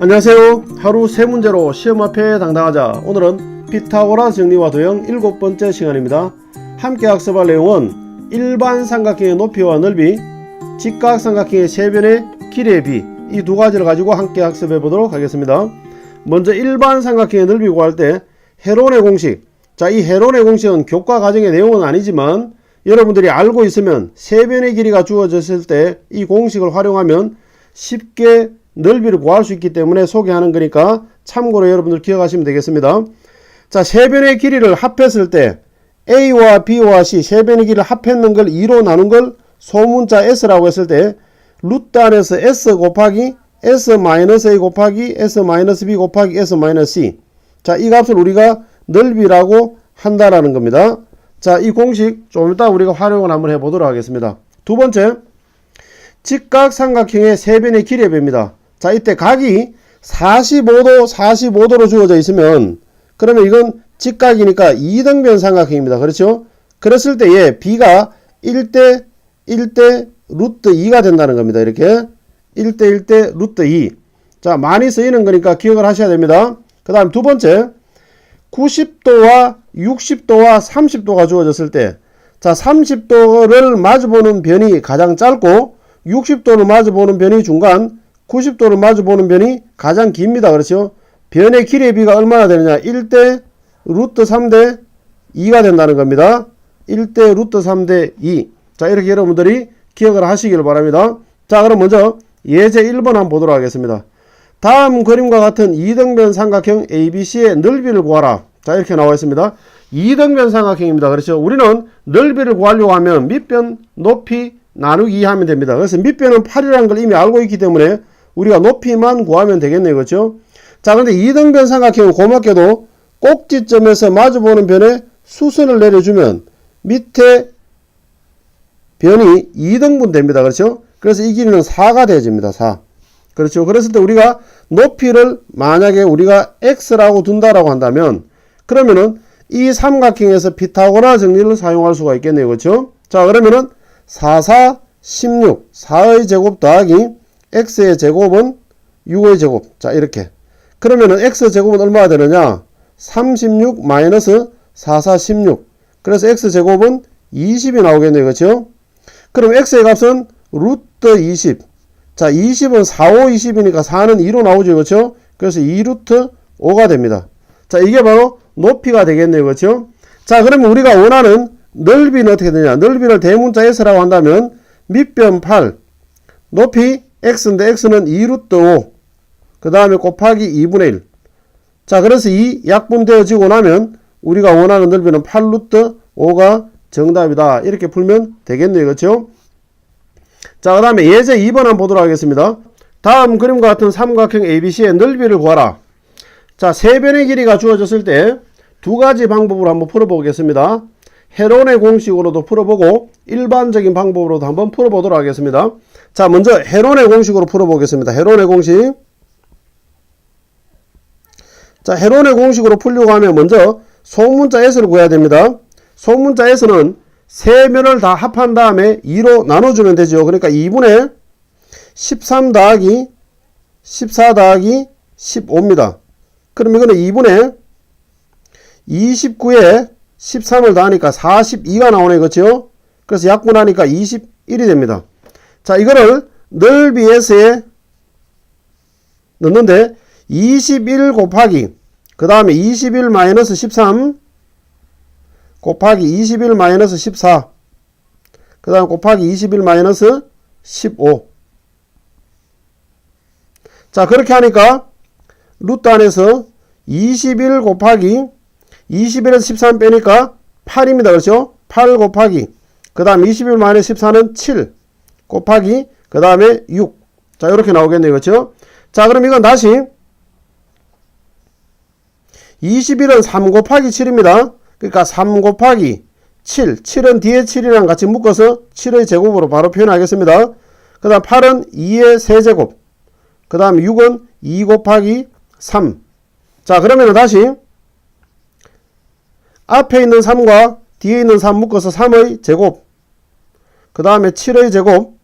안녕하세요. 하루 세 문제로 시험 앞에 당당하자. 오늘은 피타고라스 정리와 도형 일곱 번째 시간입니다. 함께 학습할 내용은 일반 삼각형의 높이와 넓이, 직각 삼각형의 세변의 길이의 비, 이 두 가지를 가지고 함께 학습해 보도록 하겠습니다. 먼저 일반 삼각형의 넓이 구할 때 헤론의 공식. 자, 이 헤론의 공식은 교과 과정의 내용은 아니지만 여러분들이 알고 있으면 세변의 길이가 주어졌을 때 이 공식을 활용하면 쉽게 넓이를 구할 수 있기 때문에 소개하는 거니까 참고로 여러분들 기억하시면 되겠습니다. 자, 세변의 길이를 합했을 때 A와 B와 C 세변의 길이를 합했는 걸 2로 나눈 걸 소문자 S라고 했을 때 루트 안에서 S 곱하기 S-A 곱하기 S-B 곱하기 S-C 자, 이 값을 우리가 넓이라고 한다라는 겁니다. 자, 이 공식 좀 이따 우리가 활용을 한번 해보도록 하겠습니다. 두 번째, 직각 삼각형의 세변의 길이의 배입니다. 자, 이때 각이 45도, 45도로 주어져 있으면 그러면 이건 직각이니까 2등변 삼각형입니다. 그렇죠? 그랬을 때에 b가 1대 1대 루트 2가 된다는 겁니다. 이렇게 1대 1대 루트 2. 자, 많이 쓰이는 거니까 기억을 하셔야 됩니다. 그 다음 두 번째, 90도와 60도와 30도가 주어졌을 때, 자, 30도를 마주보는 변이 가장 짧고, 60도를 마주보는 변이 중간, 90도를 마주보는 변이 가장 깁니다. 그렇죠? 변의 길이의 비가 얼마나 되느냐? 1대 루트 3대 2가 된다는 겁니다. 1대 루트 3대 2. 자, 이렇게 여러분들이 기억을 하시길 바랍니다. 자, 그럼 먼저 예제 1번 한번 보도록 하겠습니다. 다음 그림과 같은 이등변 삼각형 ABC의 넓이를 구하라. 자, 이렇게 나와 있습니다. 이등변 삼각형입니다. 그렇죠? 우리는 넓이를 구하려고 하면 밑변 높이 나누기 하면 됩니다. 그래서 밑변은 8이라는 걸 이미 알고 있기 때문에 우리가 높이만 구하면 되겠네요. 그렇죠? 자, 근데 이등변 삼각형은 고맙게도 꼭지점에서 마주보는 변에 수선을 내려주면 밑에 변이 2등분 됩니다. 그렇죠? 그래서 이 길이는 4가 되어집니다. 4. 그렇죠? 그랬을 때 우리가 높이를 만약에 우리가 x라고 둔다라고 한다면 그러면은 이 삼각형에서 피타고라 정리를 사용할 수가 있겠네요. 그렇죠? 자, 그러면은 4, 4, 16, 4의 제곱 더하기 x의 제곱은 6의 제곱. 자, 이렇게. 그러면은 x 제곱은 얼마가 되느냐? 36 마이너스 4, 4, 16. 그래서 x 제곱은 20이 나오겠네요. 그렇죠? 그럼 x의 값은 루트 20. 자, 20은 4, 5, 20이니까 4는 2로 나오죠. 그렇죠? 그래서 2 루트 5가 됩니다. 자, 이게 바로 높이가 되겠네요. 그렇죠? 자, 그러면 우리가 원하는 넓이는 어떻게 되냐? 넓이를 대문자 S라고 한다면 밑변 8, 높이 X인데 X는 2 루트 5, 그 다음에 곱하기 2분의 1. 자, 그래서 이 약분되어지고 나면 우리가 원하는 넓이는 8 루트 5가 정답이다. 이렇게 풀면 되겠네요. 그렇죠? 자, 그 다음에 예제 2번 한번 보도록 하겠습니다. 다음 그림과 같은 삼각형 ABC의 넓이를 구하라. 자, 세 변의 길이가 주어졌을 때 두 가지 방법으로 한번 풀어보겠습니다. 헤론의 공식으로도 풀어보고 일반적인 방법으로도 한번 풀어보도록 하겠습니다. 자, 먼저 헤론의 공식으로 풀어보겠습니다. 헤론의 공식. 자, 헤론의 공식으로 풀려고 하면 먼저 소문자 S를 구해야 됩니다. 소문자 S는 세 면을 다 합한 다음에 2로 나눠주면 되죠. 그러니까 2분의 13 더하기 14 더하기 15입니다. 그럼 이거는 2분의 29에 13을 더하니까 42가 나오네. 그렇죠? 그래서 약분하니까 21이 됩니다. 자, 이거를 넓이에서에 넣는데 21 곱하기 그 다음에 21 마이너스 13 곱하기 21 마이너스 14. 그 다음 곱하기 21 마이너스 15. 자, 그렇게 하니까 루트 안에서 21 곱하기 21에서 13 빼니까 8입니다. 그렇죠? 8 곱하기 그 다음 21 마이너스 14는 7 곱하기 그 다음에 6. 자, 이렇게 나오겠네요. 그렇죠? 자, 그럼 이건 다시 21은 3 곱하기 7입니다. 그러니까 3 곱하기 7. 7은 뒤에 7이랑 같이 묶어서 7의 제곱으로 바로 표현하겠습니다. 그 다음 8은 2의 세제곱. 그 다음 6은 2 곱하기 3. 자, 그러면 다시 앞에 있는 3과 뒤에 있는 3 묶어서 3의 제곱. 그 다음에 7의 제곱.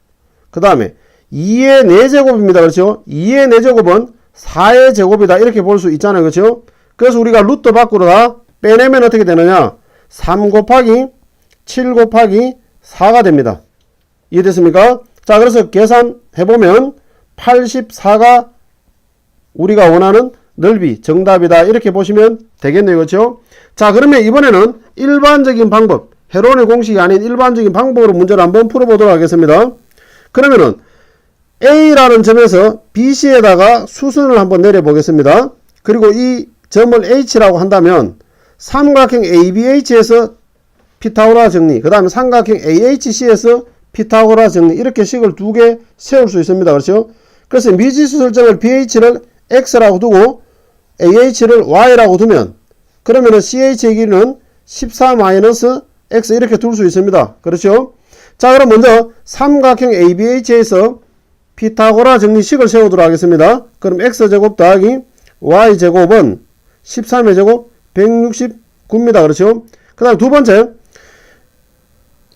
그 다음에 2의 4제곱입니다. 그렇죠? 2의 4제곱은 4의 제곱이다 이렇게 볼 수 있잖아요 그렇죠 그래서 우리가 루트 밖으로 다 빼내면 어떻게 되느냐 3 곱하기 7 곱하기 4가 됩니다 이해됐습니까 자 그래서 계산해보면 84가 우리가 원하는 넓이 정답이다. 이렇게 보시면 되겠네요. 그렇죠? 자 그러면 이번에는 일반적인 방법 헤론의 공식이 아닌 일반적인 방법으로 문제를 한번 풀어보도록 하겠습니다. 그러면은 A라는 점에서 BC에다가 수순을 한번 내려 보겠습니다. 그리고 이 점을 H라고 한다면 삼각형 ABH에서 피타고라 정리 그 다음에 삼각형 AHC에서 피타고라 정리 이렇게 식을 두 개 세울 수 있습니다. 그렇죠? 그래서 미지수 설정을 BH를 X라고 두고 AH를 Y라고 두면 그러면은 CH의 길이는 14-X 이렇게 둘 수 있습니다. 그렇죠? 자, 그럼 먼저 삼각형 ABH에서 피타고라 정리식을 세우도록 하겠습니다. 그럼 X제곱 더하기 Y제곱은 13의 제곱 169입니다. 그렇죠? 그 다음 두 번째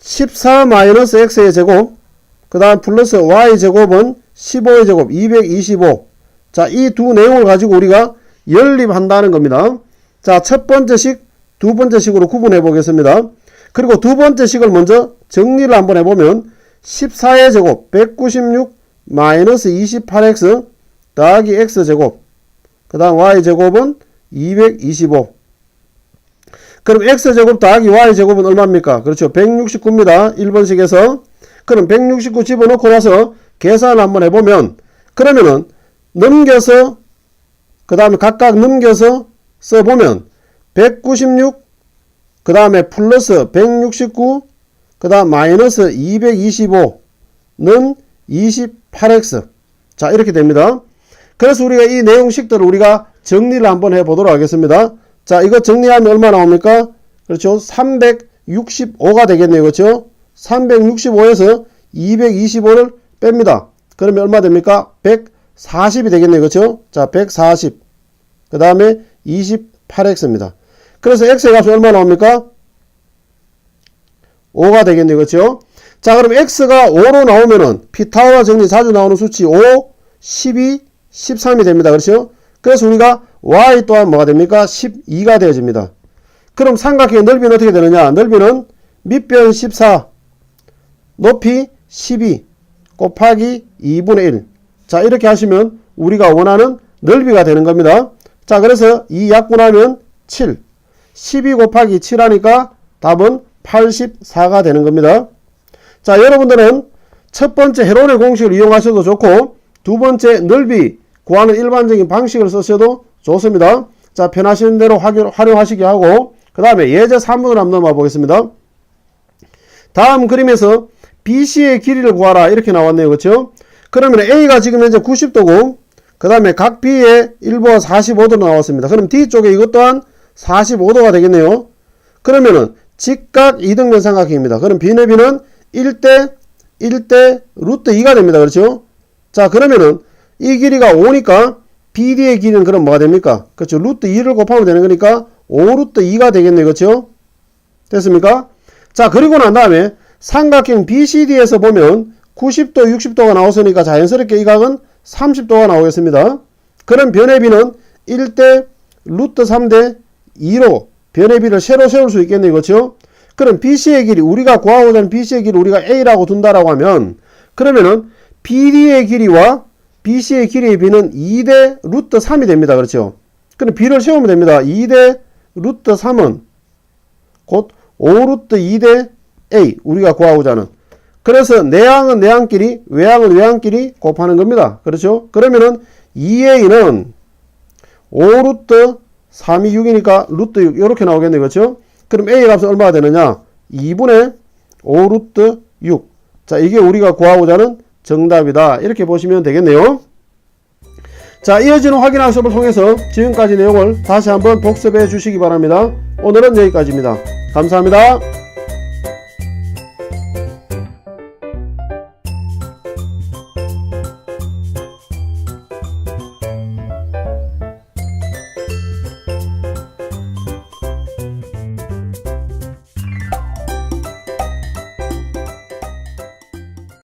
14-X의 제곱 그 다음 플러스 Y제곱은 15의 제곱 225 자, 이 두 내용을 가지고 우리가 연립한다는 겁니다. 자, 첫 번째 식, 두 번째 식으로 구분해 보겠습니다. 그리고 두 번째 식을 먼저 정리를 한번 해보면 14의 제곱 196 마이너스 28x 더하기 x제곱 그 다음 y제곱은 225 그럼 x제곱 더하기 y제곱은 얼마입니까? 그렇죠. 169입니다. 1번식에서 그럼 169 집어넣고 나서 계산을 한번 해보면 그러면은 넘겨서 그 다음에 각각 넘겨서 써보면 196 그 다음에 플러스 169 그 다음 마이너스 225는 28x 자 이렇게 됩니다. 그래서 우리가 이 내용식들을 우리가 정리를 한번 해 보도록 하겠습니다. 자 이거 정리하면 얼마 나옵니까? 그렇죠? 365가 되겠네요. 그렇죠? 365에서 225를 뺍니다. 그러면 얼마 됩니까 140이 되겠네요 그렇죠 자 140 그 다음에 28x입니다 그래서 x의 값이 얼마 나옵니까? 5가 되겠네요. 그렇죠? 자, 그럼 x가 5로 나오면은 피타고라 정리 자주 나오는 수치 5, 12, 13이 됩니다. 그렇죠? 그래서 우리가 y 또한 뭐가 됩니까? 12가 되어집니다. 그럼 삼각형의 넓이는 어떻게 되느냐? 넓이는 밑변 14, 높이 12 곱하기 2분의 1. 자, 이렇게 하시면 우리가 원하는 넓이가 되는 겁니다. 자, 그래서 이 약분하면 7. 12 곱하기 7 하니까 답은 84가 되는 겁니다. 자, 여러분들은 첫 번째 헤론의 공식을 이용하셔도 좋고 두 번째 넓이 구하는 일반적인 방식을 쓰셔도 좋습니다. 자, 편하시는 대로 활용하시게 하고 그 다음에 예제 3번으로 한번 넘어가 보겠습니다. 다음 그림에서 BC의 길이를 구하라 이렇게 나왔네요. 그렇죠? 그러면 A가 지금 현재 90도고 그 다음에 각 B의 1부가 45도로 나왔습니다. 그럼 D쪽에 이것 또한 45도가 되겠네요. 그러면은 직각 이등변 삼각형입니다. 그럼 B의 B는 1대 1대 루트 2가 됩니다. 그렇죠? 자 그러면은 이 길이가 5니까 BD의 길이는 그럼 뭐가 됩니까? 그렇죠. 루트 2를 곱하면 되는 거니까 5루트 2가 되겠네요. 그렇죠? 됐습니까? 자 그리고 난 다음에 삼각형 BCD에서 보면 90도 60도가 나왔으니까 자연스럽게 이 각은 30도가 나오겠습니다. 그럼 변의 B는 1대 루트 3대 2로 변의 비를 세로 세울 수 있겠네요. 그렇죠? 그럼 BC의 길이 우리가 구하고자 하는 BC의 길이 우리가 A라고 둔다라고 하면 그러면은 BD의 길이와 BC의 길이의 B는 2대 루트 3이 됩니다. 그렇죠? 그럼 B를 세우면 됩니다. 2대 루트 3은 곧 5루트 2대 A 우리가 구하고자 하는 그래서 내항은 내항끼리 외항은 외항끼리 곱하는 겁니다. 그렇죠? 그러면은 2A는 5루트 3이 6이니까 루트 6 이렇게 나오겠네요. 그렇죠? 그럼 A의 값은 얼마가 되느냐? 2분의 5 루트 6. 자, 이게 우리가 구하고자 하는 정답이다. 이렇게 보시면 되겠네요. 자, 이어지는 확인 학습을 통해서 지금까지 내용을 다시 한번 복습해 주시기 바랍니다. 오늘은 여기까지입니다. 감사합니다.